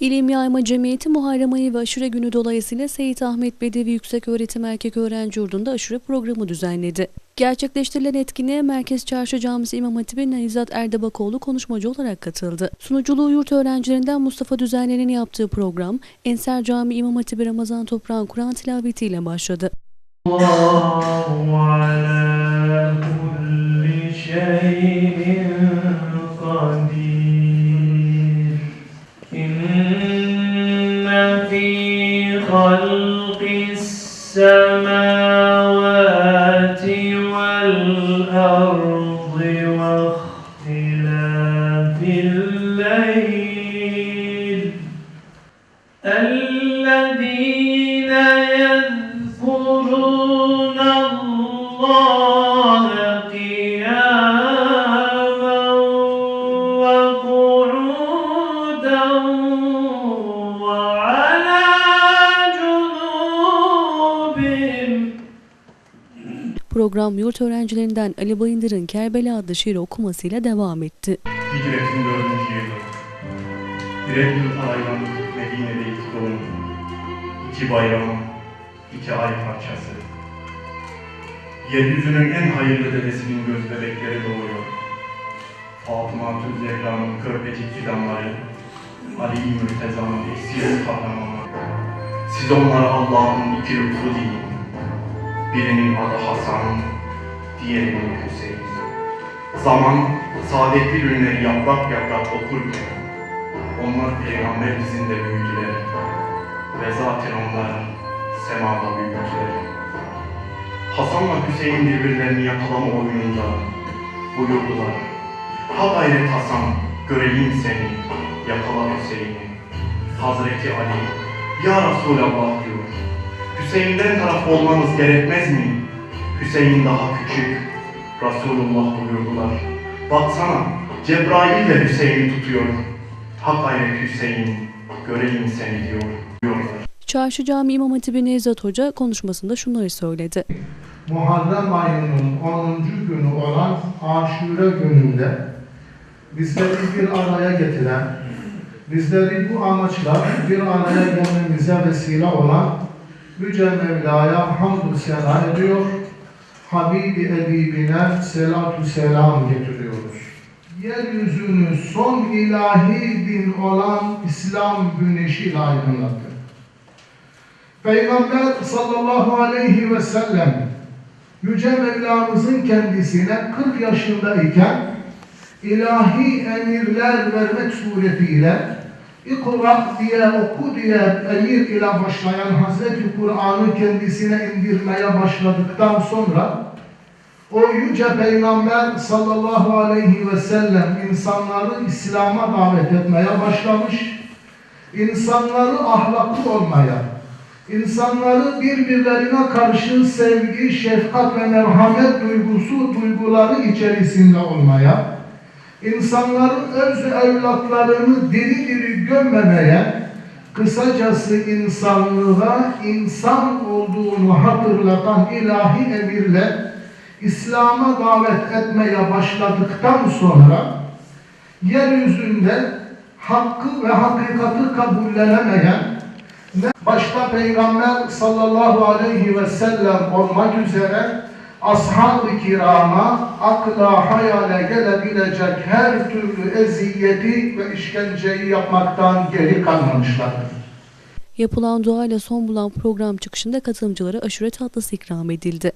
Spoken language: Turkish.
İlim Yayma Cemiyeti Muharrem ayı ve aşure günü dolayısıyla Seyit Ahmet Bedevi Yüksek Öğretim Erkek Öğrenci Yurdu'nda aşure programı düzenledi. Gerçekleştirilen etkinliğe Merkez Çarşı Camisi İmam Hatibi Nevzat Erdebakoğlu konuşmacı olarak katıldı. Sunuculuğu yurt öğrencilerinden Mustafa Düzenli'nin yaptığı program Enser Cami İmam Hatibi Ramazan Toprağın Kur'an tilavetiyle başladı. Allahu خلق السماوات والأرض واختلاف الليل الذين يذكرون Program yurt öğrencilerinden Ali Bayındır'ın Kerbela adlı şiiri okumasıyla devam etti. Hicretin dördüncü yılı. Birer yıl arayla Medine'de ilk doğum. İki bayram, iki ay parçası. Yeryüzünün en hayırlı dedesinin göz bebekleri doğuyor. Fatıma Tül Zehra'nın körpecik fidanları, Ali Mürteza'nın eksiz kahramanı. Siz onlara Allah'ın. Birinin adı Hasan, diğerinin Hüseyin. Zaman saadetli günleri yaprak yaprak okurken onlar peygamber dizinde büyüdüler ve zaten onlar semada büyüdüler. Hasan'la Hüseyin birbirlerini yakalama oyununda buyurdular. Ha gayret Hasan, göreyim seni, yakala Hüseyin'i. Hazreti Ali, Ya Resulallah diyor. Hüseyin'den taraf olmanız gerekmez mi? Hüseyin daha küçük, Resulullah buyurdular. Baksana Cebrail de Hüseyin'i tutuyor. Ha gayret Hüseyin, göreyim seni diyor. diyorlar. Çarşı Cami İmam Hatibi Nevzat Hoca konuşmasında şunları söyledi. Muharrem ayının 10. günü olan Aşure gününde bizleri bir araya getiren, bizleri bu amaçla bir araya gelmemize vesile olan Yüce Mevla'ya hamdü sena ediyor, Habibi Edibine selatu selam getiriyoruz. Yeryüzünü son ilahi din olan İslam güneşiyle aydınlattı. Peygamber sallallahu aleyhi ve sellem Yüce Mevlamızın kendisine 40 yaşındayken ilahi emirler vermek suretiyle İkra diye oku diye emir ile başlayan Hazreti Kur'an'ı kendisine indirmeye başladıktan sonra o yüce peygamber sallallahu aleyhi ve sellem insanları İslam'a davet etmeye başlamış, insanları ahlaklı olmaya, insanları birbirlerine karşı sevgi, şefkat ve merhamet duygusu, duyguları içerisinde olmaya, insanların öz evlatlarını diri diri gömmemeye, kısacası insanlığa insan olduğunu hatırlatan ilahi emirle İslam'a davet etmeye başladıktan sonra yeryüzünde hakkı ve hakikati kabullenemeyen başta Peygamber sallallahu aleyhi ve sellem olmak üzere ashab-ı kirama akla hayale gelebilecek her türlü eziyeti ve işkenceyi yapmaktan geri kalmamışlardır. Yapılan duayla son bulan program çıkışında katılımcılara aşure tatlısı ikram edildi.